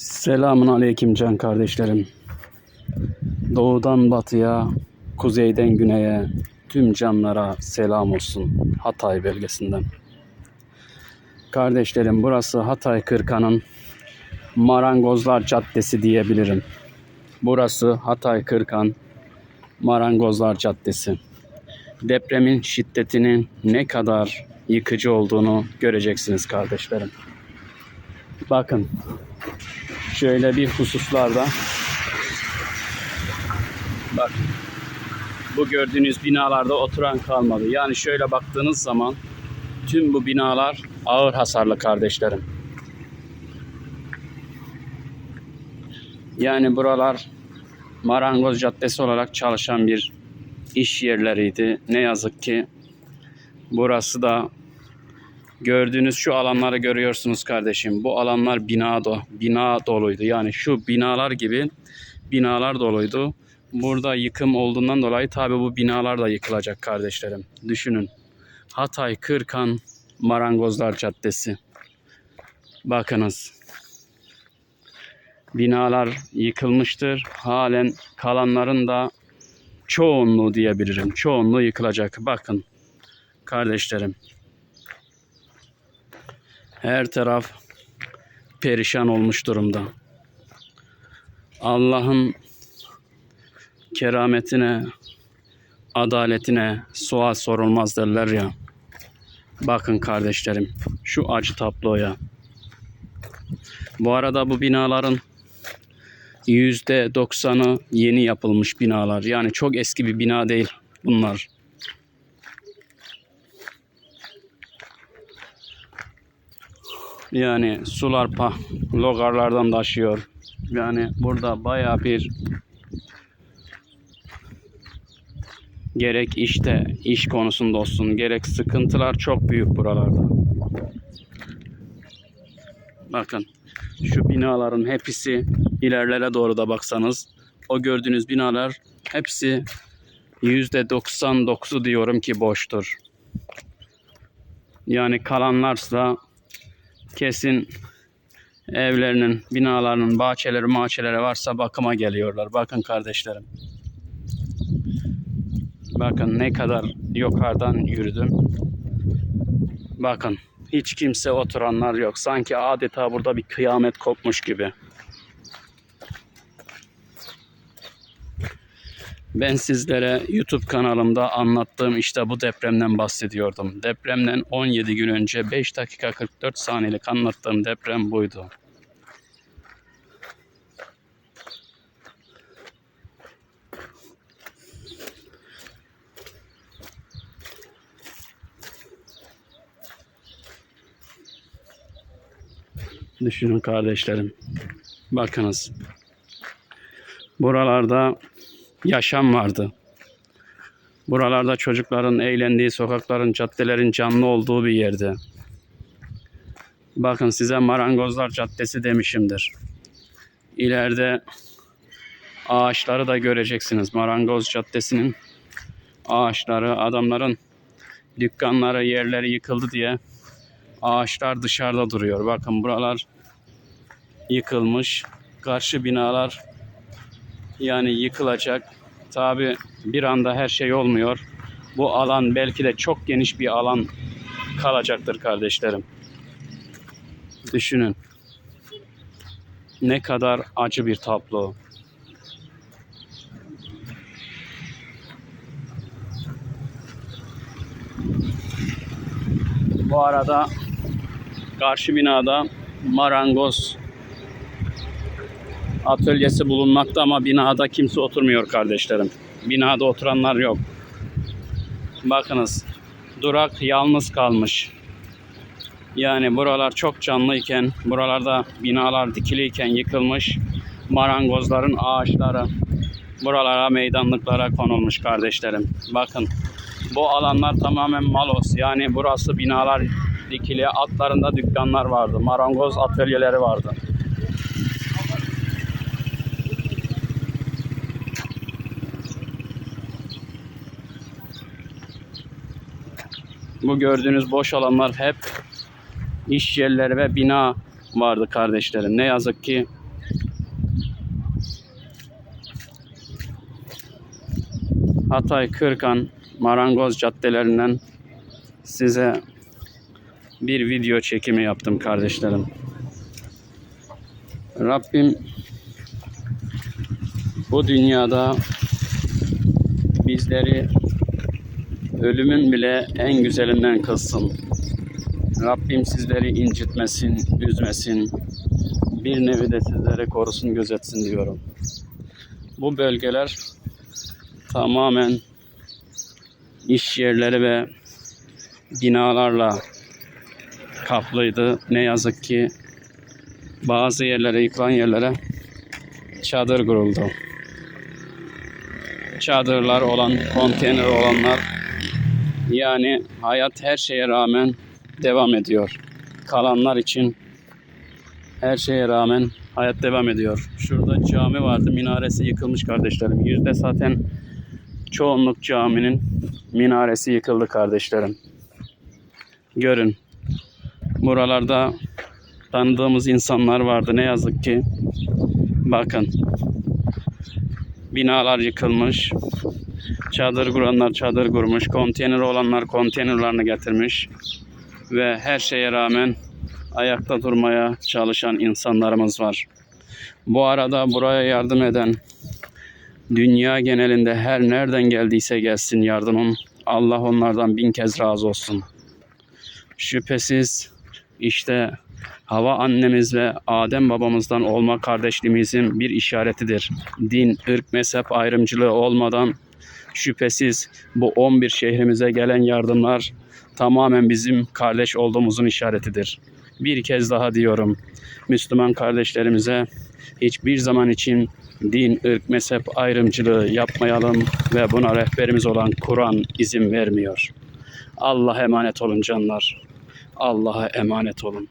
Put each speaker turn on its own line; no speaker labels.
Selamun aleyküm can kardeşlerim. Doğudan batıya, kuzeyden güneye tüm canlara selam olsun Hatay bölgesinden. Kardeşlerim burası Hatay Kırkan'ın Marangozlar Caddesi diyebilirim. Burası Hatay Kırkan Marangozlar Caddesi. Depremin şiddetinin ne kadar yıkıcı olduğunu göreceksiniz kardeşlerim. Bakın şöyle bir hususlarda bak bu gördüğünüz binalarda oturan kalmadı. Yani şöyle baktığınız zaman tüm bu binalar ağır hasarlı kardeşlerim. Yani buralar Marangoz Caddesi olarak çalışan bir iş yerleriydi. Ne yazık ki burası da Gördüğünüz şu alanları görüyorsunuz kardeşim. Bu alanlar bina do bina doluydu. Yani şu binalar gibi binalar doluydu. Burada yıkım olduğundan dolayı tabi bu binalar da yıkılacak kardeşlerim. Düşünün. Hatay Kırkan Marangozlar Caddesi. Bakınız. Binalar yıkılmıştır. Halen kalanların da çoğunluğu diyebilirim. Çoğunluğu yıkılacak. Bakın kardeşlerim. Her taraf perişan olmuş durumda. Allah'ın kerametine, adaletine sual sorulmaz derler ya. Bakın kardeşlerim şu acı tabloya. Bu arada bu binaların yüzde doksanı yeni yapılmış binalar. Yani çok eski bir bina değil bunlar. Yani sular pa logarlardan taşıyor. Yani burada baya bir gerek işte iş konusunda olsun gerek sıkıntılar çok büyük buralarda. Bakın şu binaların hepsi ilerlere doğru da baksanız o gördüğünüz binalar hepsi yüzde 99'u diyorum ki boştur. Yani kalanlarsa kesin evlerinin, binalarının, bahçeleri, mahçeleri varsa bakıma geliyorlar. Bakın kardeşlerim. Bakın ne kadar yukarıdan yürüdüm. Bakın hiç kimse oturanlar yok. Sanki adeta burada bir kıyamet kopmuş gibi. Ben sizlere YouTube kanalımda anlattığım işte bu depremden bahsediyordum. Depremden 17 gün önce 5 dakika 44 saniyelik anlattığım deprem buydu. Düşünün kardeşlerim. Bakınız. Buralarda yaşam vardı. Buralarda çocukların eğlendiği, sokakların, caddelerin canlı olduğu bir yerdi. Bakın size Marangozlar Caddesi demişimdir. İleride ağaçları da göreceksiniz. Marangoz Caddesi'nin ağaçları, adamların dükkanları, yerleri yıkıldı diye ağaçlar dışarıda duruyor. Bakın buralar yıkılmış. Karşı binalar yani yıkılacak. Tabi bir anda her şey olmuyor. Bu alan belki de çok geniş bir alan kalacaktır kardeşlerim. Düşünün. Ne kadar acı bir tablo. Bu arada karşı binada marangoz atölyesi bulunmakta ama binada kimse oturmuyor kardeşlerim. Binada oturanlar yok. Bakınız durak yalnız kalmış. Yani buralar çok canlıyken, buralarda binalar dikiliyken yıkılmış. Marangozların ağaçları buralara meydanlıklara konulmuş kardeşlerim. Bakın bu alanlar tamamen malos. Yani burası binalar dikili. Altlarında dükkanlar vardı. Marangoz atölyeleri vardı. Bu gördüğünüz boş alanlar hep iş yerleri ve bina vardı kardeşlerim. Ne yazık ki Hatay, Kırkan, Marangoz caddelerinden size bir video çekimi yaptım kardeşlerim. Rabbim bu dünyada bizleri ölümün bile en güzelinden kılsın. Rabbim sizleri incitmesin, üzmesin. Bir nevi de sizlere korusun, gözetsin diyorum. Bu bölgeler tamamen iş yerleri ve binalarla kaplıydı. Ne yazık ki bazı yerlere, yıkılan yerlere çadır kuruldu. Çadırlar olan, konteyner olanlar yani hayat her şeye rağmen devam ediyor. Kalanlar için her şeye rağmen hayat devam ediyor. Şurada cami vardı. Minaresi yıkılmış kardeşlerim. Yüzde zaten çoğunluk caminin minaresi yıkıldı kardeşlerim. Görün. Buralarda tanıdığımız insanlar vardı. Ne yazık ki. Bakın. Binalar yıkılmış. Çadır kuranlar çadır kurmuş. Konteyner olanlar konteynerlarını getirmiş. Ve her şeye rağmen ayakta durmaya çalışan insanlarımız var. Bu arada buraya yardım eden dünya genelinde her nereden geldiyse gelsin yardımım. Allah onlardan bin kez razı olsun. Şüphesiz işte Hava annemiz ve Adem babamızdan olma kardeşliğimizin bir işaretidir. Din, ırk, mezhep ayrımcılığı olmadan şüphesiz bu 11 şehrimize gelen yardımlar tamamen bizim kardeş olduğumuzun işaretidir. Bir kez daha diyorum. Müslüman kardeşlerimize hiçbir zaman için din, ırk, mezhep ayrımcılığı yapmayalım ve buna rehberimiz olan Kur'an izin vermiyor. Allah'a emanet olun canlar. Allah'a emanet olun.